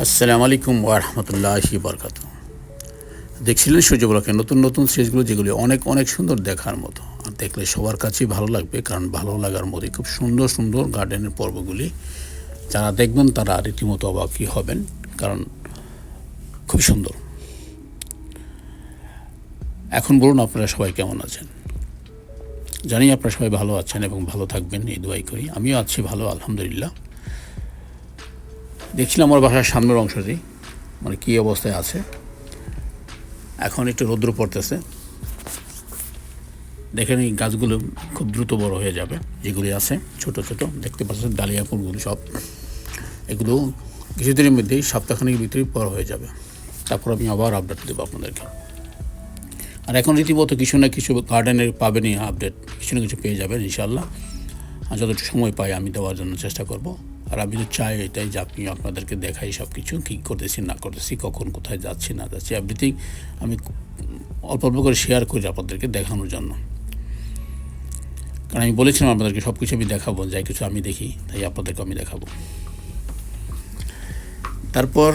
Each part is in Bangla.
আসসালামু আলাইকুম ওরহমতুল্লাহি বরকাত দেখছিলেন সূর্যবলাকে নতুন নতুন সিরিজগুলো যেগুলি অনেক অনেক সুন্দর দেখার মতো। আর দেখলে সবার কাছেই ভালো লাগবে, কারণ ভালো লাগার মধ্যে খুব সুন্দর সুন্দর গার্ডেনের পর্বগুলি যারা দেখবেন তারা রীতিমতো অবাকই হবেন, কারণ খুব সুন্দর। এখন বলুন আপনারা সবাই কেমন আছেন? জানি আপনারা সবাই ভালো আছেন এবং ভালো থাকবেন, এই দোয়াই করি। আমিও আছি ভালো, আলহামদুলিল্লাহ। দেখছিলাম আমার বাসার সামনের অংশটি মানে কী অবস্থায় আছে। এখন একটু রৌদ্র পড়তেছে। দেখেন এই গাছগুলো খুব দ্রুত বড় হয়ে যাবে, যেগুলি আছে, ছোট ছোট, দেখতে পাচ্ছেন ডালিয়া ফুলগুলো সব। এগুলো কিছুদিনের মধ্যেই সপ্তাহখানেক ভিতরেই বড় হয়ে যাবে। তারপর আমি আবার আপডেট দেবো আপনাদেরকে। আর এখন রীতিমতো কিছু না কিছু গার্ডেনের পাবেনই আপডেট কিছু না কিছু পেয়ে যাবেন ইনশাল্লাহ আর যতটুকু সময় পাই আমি দেওয়ার জন্য চেষ্টা করব। আর আমি তো চাই এটাই যে আপনি আপনাদেরকে দেখাই সব কিছু কী করতেছি, না করতেছি, কখন কোথায় যাচ্ছি, না যাচ্ছি এভরিথিং আমি অল্প অল্প করে শেয়ার করি আপনাদেরকে দেখানোর জন্য। কারণ আমি বলেছিলাম আপনাদেরকে সব কিছু আমি দেখাবো, যাই কিছু আমি দেখি, তাই আপনাদেরকে আমি দেখাবো। তারপর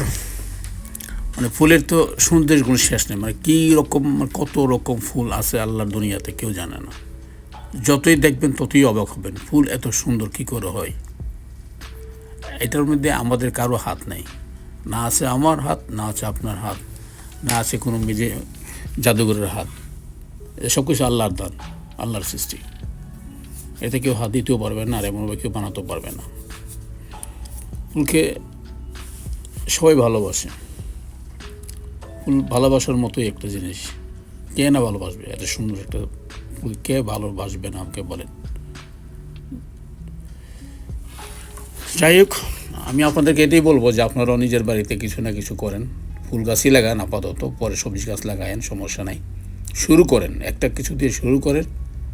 মানে ফুলের তো সৌন্দর্যের কোনো শেষ নেই মানে কী রকম মানে কত রকম ফুল আছে আল্লাহর দুনিয়াতে কেউ জানে না। যতই দেখবেন ততই অবাক হবেন, ফুল এত সুন্দর কী করে হয়? এটার মধ্যে আমাদের কারও হাত নাই। না আছে আমার হাত, না আছে আপনার হাত, না আছে কোনো মেজে জাদুঘরের হাত। এসব কিছু আল্লাহর দান, আল্লাহর সৃষ্টি। এতে কেউ হাত দিতেও পারবে না আর এমনভাবে কেউ বানাতেও পারবে না। ফুলকে সবাই ভালোবাসে। ফুল ভালোবাসার মতোই একটা জিনিস। কে না ভালোবাসবে? এত সুন্দর একটা ফুল। কে ভালোবাসবে না আমাকে বলেন? যাই হোক, আমি আপনাদেরকে এটাই বলব যে আপনারাও নিজের বাড়িতে কিছু না কিছু করেন। ফুল গাছই লাগান আপাতত, পরে সবজি গাছ লাগায়েন, সমস্যা নাই। শুরু করেন, একটা কিছু দিয়ে শুরু করেন,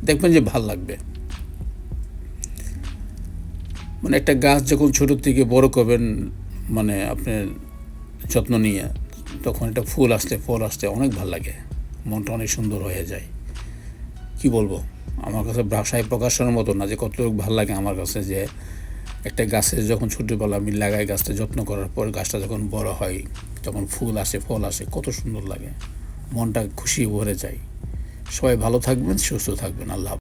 দেখবেন যে ভালো লাগবে। মানে একটা গাছ যখন ছোটোর থেকে বড় করবেন মানে আপনার যত্ন নিয়ে, তখন একটা ফুল আসতে ফল আসতে অনেক ভালো লাগে। মনটা অনেক সুন্দর হয়ে যায়। কি বলব? আমার কাছে ভাষায় প্রকাশের মতো না যে কতটুকু ভালো লাগে আমার কাছে যে একটা গাছে যখন ছোটোবেলা আমি লাগাই, গাছটা যত্ন করার পর গাছটা যখন বড় হয়, যখন ফুল আসে, ফল আসে, কত সুন্দর লাগে। মনটা খুশি ভরে যায়। সবাই ভালো থাকবেন, সুস্থ থাকবেন। আল্লাহ।